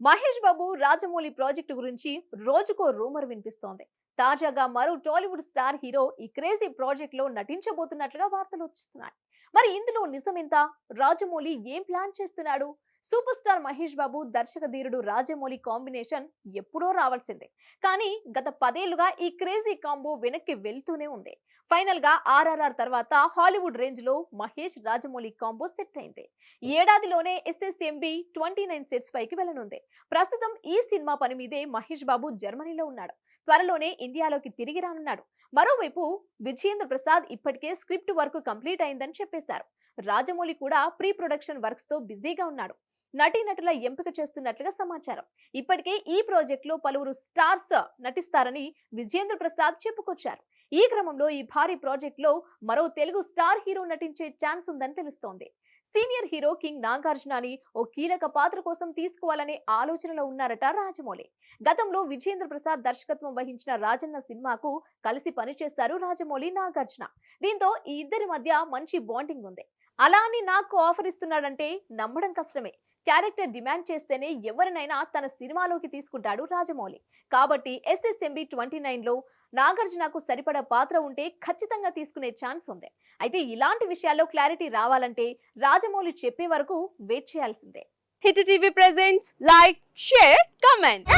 Mahesh Babu Rajamouli project గురించి రోజుకో rumour వినిపిస్తోంది. తాజాగా మరో టాలీవుడ్ స్టార్ హీరో ఈ క్రేజీ ప్రాజెక్ట్లో నటించబోతున్నట్లుగా వార్తలు వచ్చిస్తున్నాయి. మరి ఇందులో నిజమింత? రాజమౌళి ఏం ప్లాన్ చేస్తున్నాడు? సూపర్ స్టార్ మహేష్ బాబు దర్శక ధీరుడు రాజమౌళి కాంబినేషన్ ఎప్పుడో రావాల్సిందే. కానీ గత పదేళ్ళుగా ఈ క్రేజీ కాంబో వెనక్కి వెళ్తూనే ఉంది. ఫైనల్గా ఆర్ఆర్ఆర్ తర్వాత హాలీవుడ్ రేంజ్లో మహేష్ రాజమౌళి కాంబో సెట్ అయింది. ఏడాదిలోనే ఎస్ఎస్ఎంబి ట్వంటీ నైన్ సెట్స్ పైకి వెళ్ళనుంది. ప్రస్తుతం ఈ సినిమా పని మీదే మహేష్ బాబు జర్మనీలో ఉన్నాడు. త్వరలోనే ఇండియాలోకి తిరిగి రానున్నాడు. మరోవైపు విజయేంద్ర ప్రసాద్ ఇప్పటికే స్క్రిప్ట్ వర్క్ కంప్లీట్ అయిందని చెప్పేశారు. రాజమౌళి కూడా ప్రీ ప్రొడక్షన్ వర్క్స్తో బిజీగా ఉన్నాడు. నటీనటుల ఎంపిక చేస్తున్నట్లుగా సమాచారం. ఇప్పటికే ఈ ప్రాజెక్ట్లో పలువురు స్టార్స్ నటిస్తారని విజయేంద్ర ప్రసాద్ చెప్పుకొచ్చారు. ఈ క్రమంలో ఈ భారీ ప్రాజెక్ట్లో మరో తెలుగు స్టార్ హీరో నటించే ఛాన్స్ ఉందని తెలుస్తోంది. సీనియర్ హీరో కింగ్ నాగార్జునని ఓ కీలక పాత్ర కోసం తీసుకోవాలనే ఆలోచనలో ఉన్నారట రాజమౌళి. గతంలో విజేంద్ర ప్రసాద్ దర్శకత్వం వహించిన రాజన్న సినిమాకు కలిసి పనిచేశారు రాజమౌళి నాగార్జున. దీంతో ఈ ఇద్దరి మధ్య మంచి బాండింగ్ ఉంది. అలా అని నాకు ఆఫర్ ఇస్తున్నాడంటే నమ్మడం కష్టమే. క్యారెక్టర్ డిమాండ్ చేస్తేనే ఎవరినైనా తన సినిమాలోకి తీసుకుంటాడు రాజమౌళి. కాబట్టి ఎస్ఎస్ఎంబి ట్వంటీ నైన్లో నాగార్జునకు సరిపడా పాత్ర ఉంటే ఖచ్చితంగా తీసుకునే ఛాన్స్ ఉంది. అయితే ఇలాంటి విషయాల్లో క్లారిటీ రావాలంటే రాజమౌళి చెప్పే వరకు వెయిట్ చేయాల్సిందే. Hit TV presents like share comment.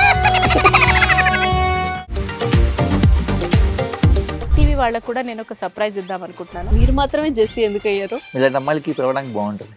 TV వాళ్ళకు కూడా నేను ఒక సర్ప్రైజ్ ఇద్దాం అనుకుంటున్నాను. మీరు మాత్రమే జెస్సీ ఎందుకు అయ్యారు? ఇలాంటి అమ్మాయిలకి పిలవడానికి బాగుంటుంది.